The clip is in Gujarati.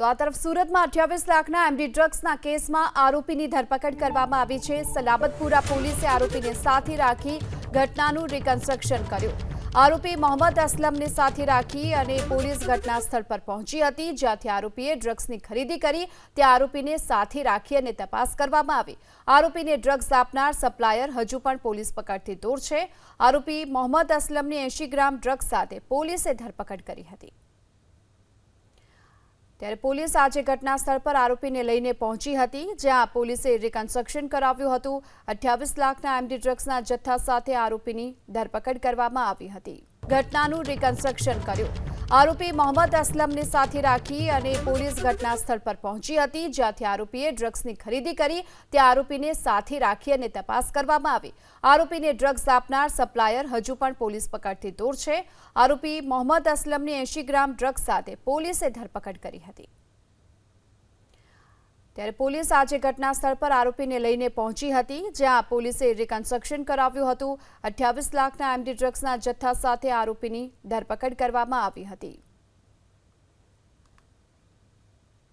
તો આ તરફ સુરતમાં અઠ્યાવીસ લાખના એમડી ડ્રગ્સના કેસમાં આરોપીની ધરપકડ કરવામાં આવી છે. સલાબતપુરા પોલીસે આરોપીને સાથે રાખી ઘટનાનું રિકન્સ્ટ્રક્શન કર્યું. આરોપી મોહમ્મદ અસલમને સાથે રાખી અને પોલીસ ઘટના સ્થળ પર પહોંચી હતી, જ્યાંથી આરોપીએ ડ્રગ્સની ખરીદી કરી ત્યાં આરોપીને સાથે રાખી અને તપાસ કરવામાં આવી. આરોપીને ડ્રગ્સ આપનાર સપ્લાયર હજુ પણ પોલીસ પકડથી દૂર છે. આરોપી મોહમ્મદ અસલમની એંશી ગ્રામ ડ્રગ્સ સાથે પોલીસે ધરપકડ કરી હતી. ત્યારે પોલીસ આજે ઘટના સ્થળ પર આરોપીને લઈને પહોંચી હતી, જ્યાં પોલીસે રિકન્સ્ટ્રક્શન કરાવ્યું હતું. અઠ્યાવીસ લાખના એમડી ડ્રગ્સના જથ્થા સાથે આરોપીની ધરપકડ કરવામાં આવી હતી. ઘટનાનું રિકન્સ્ટ્રક્શન કર્યું. આરોપી મોહમ્મદ અસલમને સાથે રાખી અને પોલીસ ઘટના સ્થળ પર પહોંચી હતી, જ્યાંથી આરોપીએ ડ્રગ્સની ખરીદી કરી ત્યાં આરોપીને સાથે રાખી અને તપાસ કરવામાં આવી. આરોપીને ડ્રગ્સ આપનાર સપ્લાયર હજુ પણ પોલીસ પકડથી દૂર છે. આરોપી મોહમ્મદ અસલમની એંશી ગ્રામ ડ્રગ્સ સાથે પોલીસે ધરપકડ કરી હતી. ત્યારે પોલીસ આજે ઘટના સ્થળ પર આરોપીને લઈને પહોંચી હતી, જ્યાં પોલીસે રિકન્સ્ટ્રક્શન કરાવ્યું હતું. અઠ્યાવીસ લાખના એમડી ડ્રગ્સના જથ્થા સાથે આરોપીની ધરપકડ કરવામાં આવી હતી.